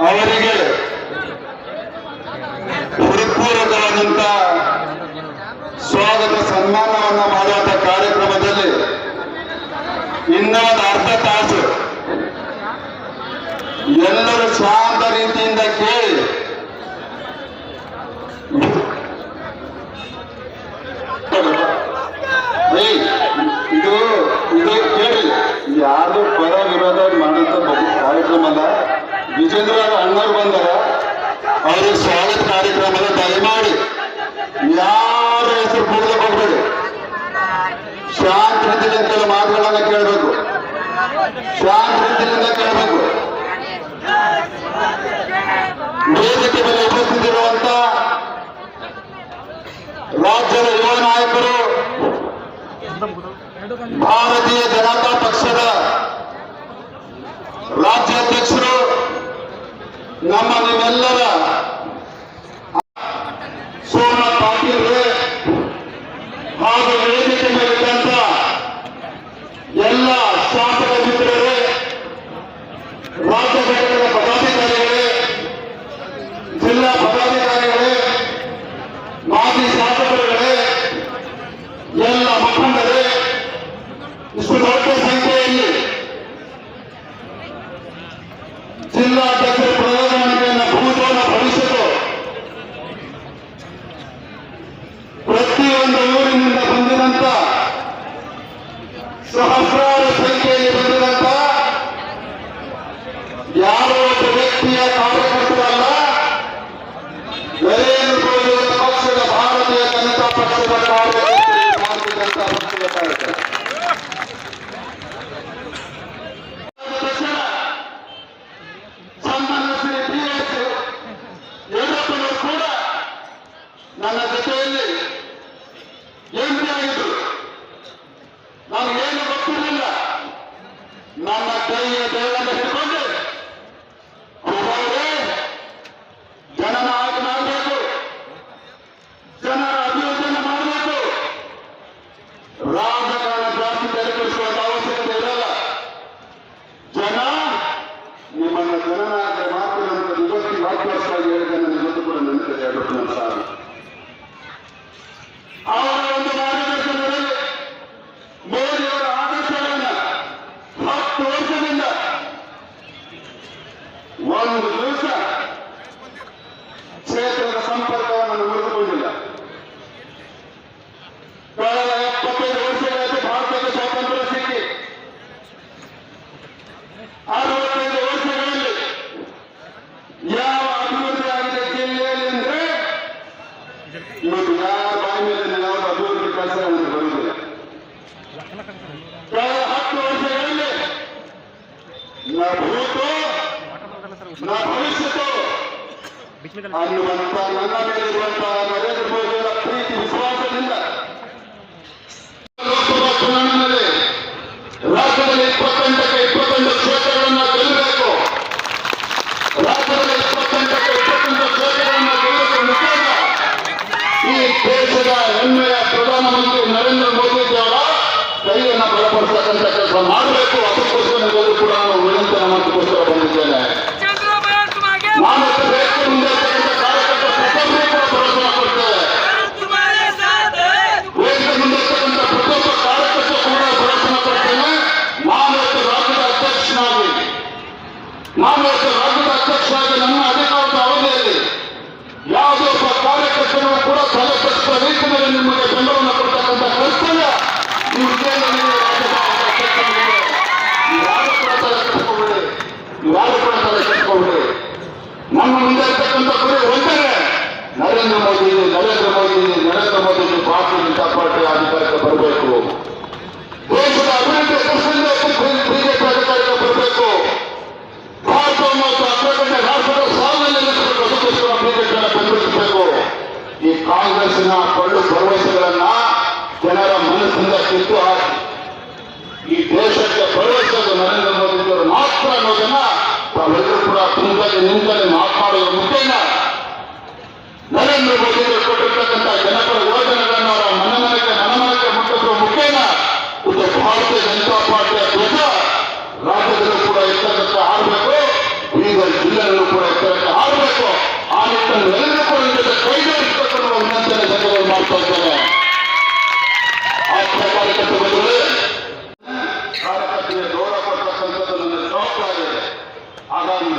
ಅವರಿಗೆ ಪರಿಪೂರಕವಾದಂತ ಸ್ವಾಗತ ಸನ್ಮಾನವನ್ನ ಯಾರು ಕೂಡಲೇ ಶಾಂತ ರೀತಿಯಿಂದ ಕೆಲವು ಕೇಳಬೇಕು. ಶಾಂತ ರೀತಿಯಿಂದ ಕೇಳಬೇಕು. ವೇದಿಕೆ ಮೇಲೆ ಉಪಸ್ಥಿತಿರುವಂತ ರಾಜ್ಯದ ಯುವ ನಾಯಕರು, ಭಾರತೀಯ ಜನತಾ ಪಕ್ಷದ ರಾಜ್ಯಾಧ್ಯಕ್ಷರು, ನಮ್ಮ ನಿಮ್ಮೆಲ್ಲರ ಒಂದು ದಿವಸ ಕ್ಷೇತ್ರದ ಸಂಪರ್ಕವನ್ನು ಮುರಿದುಕೊಂಡಿಲ್ಲ ಕಳೆದ ಎಪ್ಪತ್ತೈದು ವರ್ಷಗಳಲ್ಲಿ ಭಾರತಕ್ಕೆ ಸ್ವಾತಂತ್ರ್ಯ ಸಿಕ್ಕಿ ಅರವತ್ತೈದು ವರ್ಷಗಳಲ್ಲಿ ಯಾವ ಅಭಿವೃದ್ಧಿ ಆಗಿದೆ ಜಿಲ್ಲೆಯಲ್ಲಿ ಅಂದ್ರೆ ಇವತ್ತು ಅನ್ನುವಂತ ನನ್ನ ಮೇಲಿರುವಂತಹ ನರೇಂದ್ರ ಮೋದಿಯವರ ಪ್ರೀತಿ ವಿಶ್ವಾಸದಿಂದ ಲೋಕಸಭಾ ಚುನಾವಣೆಯಲ್ಲಿ ರಾಜ್ಯದಲ್ಲಿ ಇಪ್ಪತ್ತೆಂಟಕ್ಕೆ ಇಪ್ಪತ್ತೆಂಟು ಕ್ಷೇತ್ರಗಳನ್ನ ಗೆಲ್ಲಬೇಕು. ರಾಜ್ಯದಲ್ಲಿ ಇಪ್ಪತ್ತೆಂಟಕ್ಕೆ ಇಪ್ಪತ್ತೆಂಟು ಕ್ಷೇತ್ರಗಳನ್ನ ಗೆಲ್ಲಬೇಕು ಮುಖೇನ ಈ ದೇಶದ ಹೆಮ್ಮೆಯ ಪ್ರಧಾನಮಂತ್ರಿ ನರೇಂದ್ರ ಮೋದಿಜಿಯವರ ಕೈಯನ್ನು ಬಲಪಡಿಸತಕ್ಕಂಥ ಕೆಲಸ ನಾನು ಇವತ್ತು ರಾಜ್ಯದ ನಮ್ಮ ಅಧಿಕಾರದ ಅವಧಿಯಲ್ಲಿ ಯಾವುದೇ ಒಬ್ಬ ಕಾರ್ಯಕರ್ತರು ಕೂಡ ತಲೆಪಡಿಸುವ ರೀತಿಯಲ್ಲಿ ನಿಮಗೆ ಬೆಂಬಲವನ್ನು ಕೊಡ್ತಕ್ಕಂಥ ಕರ್ತವ್ಯ ರಾಜ್ಯದ ಅಧ್ಯಕ್ಷರಾಗಿದ್ದೀರಿ. ಯಾರು ಕೂಡ ತಲೆ ಕೆಡಿಸ್ಕೊಬೇಡಿ ಯಾರು ಕೂಡ ನಮ್ಮ ಮುಂದೆ ಇರ್ತಕ್ಕಂಥ ಗುರಿ ಒಂದೇ ನರೇಂದ್ರ ಮೋದಿ ನರೇಂದ್ರ ಮೋದಿ ನರೇಂದ್ರ ಮೋದಿ ಭಾರತೀಯ ಜನತಾ ಪಾರ್ಟಿ ಅಧಿಕಾರಕ್ಕೆ ಬರಬೇಕು ದೇಶಕ್ಕೆ ಪ್ರವೇಶದ ನರೇಂದ್ರ ಮೋದಿ ಅವರು ಮಾತ್ರ ಅನ್ನೋದನ್ನ ತಾವೆಲ್ಲರೂ ಕೂಡ ತುಂಬಲ್ಲಿ ನಿಂತಲ್ಲಿ ಮಾತನಾಡುವ ಮುಖೇನ ನರೇಂದ್ರ ಮೋದಿ ಅವರು ಕೊಟ್ಟಿರ್ತಕ್ಕಂಥ ಜನಪರ ಯೋಜನೆಗಳನ್ನು ಅವರ ಮನೆ ಮನೆಗೆ, ಮನ ಮನೆಗೆ ಮುಟ್ಟಿಸುವ ಮುಖೇನ ಒಂದು ಭಾರತೀಯ ಜನತಾ ಪಾರ್ಟಿಯ ಧ್ವಜ. ರಾಜ್ಯದಲ್ಲೂ ಕೂಡ ಎತ್ತರಕ್ಕೆ ಹಾರಬೇಕು. ಈಗ ಜಿಲ್ಲೆಯಲ್ಲೂ ಕೂಡ ಎತ್ತರಕ್ಕೆ ಹಾರಬೇಕು. ಆ ನಿಟ್ಟಿನಲ್ಲಿ ಎಲ್ಲರೂ ಕೂಡ ಇದಕ್ಕೆ ಕೈ ಜೋಡಿಸಬೇಕು ಅನ್ನುವ ವಿನಂತಿಯನ್ನು ಜನಗಳು ಮಾಡ್ತಾ ಇದ್ದೇನೆ Amen.